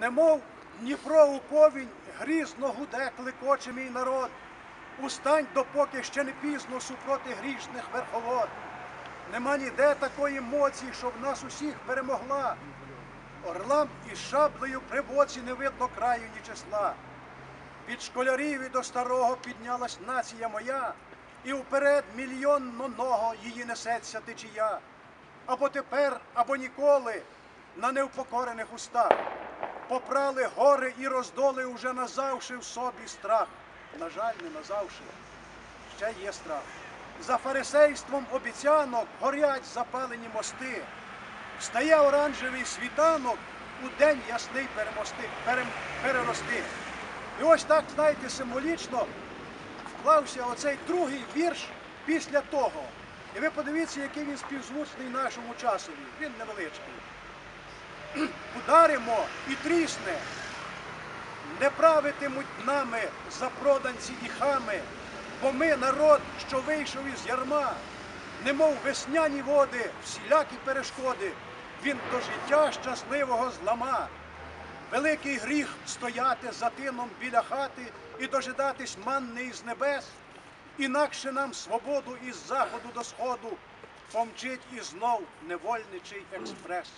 Немов Дніпро у повінь, грізно гуде, клекоче мій народ. Устань, допоки ще не пізно супроти грішних верховод. Нема ніде такої моці, щоб нас усіх перемогла. Орлам із шаблею при боці не видно краю ні числа. Від школярів і до старого піднялась нація моя, і вперед мільйонного її несеться течія. Або тепер, або ніколи на невпокорених устах. Попрали гори і роздоли уже назавши в собі страх. На жаль, не назавши, ще є страх. За фарисейством обіцянок горять запалені мости. Встає оранжевий світанок у день ясний перемости, перем, перерости. І ось так, знаєте, символічно вклався оцей другий вірш після того. І ви подивіться, який він співзвучний нашому часові. Він невеличкий. Ударимо і трісне, не правитимуть нами запроданці і хами, бо ми народ, що вийшов із ярма, немов весняні води, всілякі перешкоди, він до життя щасливого злама. Великий гріх стояти за тином біля хати і дожидатись манни із небес, інакше нам свободу із заходу до сходу помчить і знов невольничий експрес.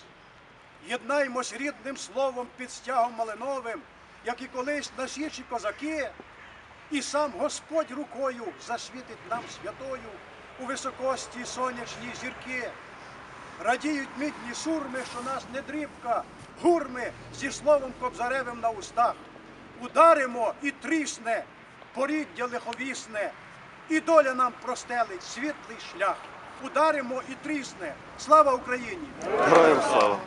Єднаймось рідним словом під стягом малиновим, як і колись на січі козаки, і сам Господь рукою засвітить нам святою у високості сонячні зірки. Радіють мідні сурми, що нас не дрібка, гурми зі словом кобзаревим на устах. Ударимо і трісне, поріддя лиховісне, і доля нам простелить світлий шлях. Ударимо і трісне. Слава Україні! Героям слава!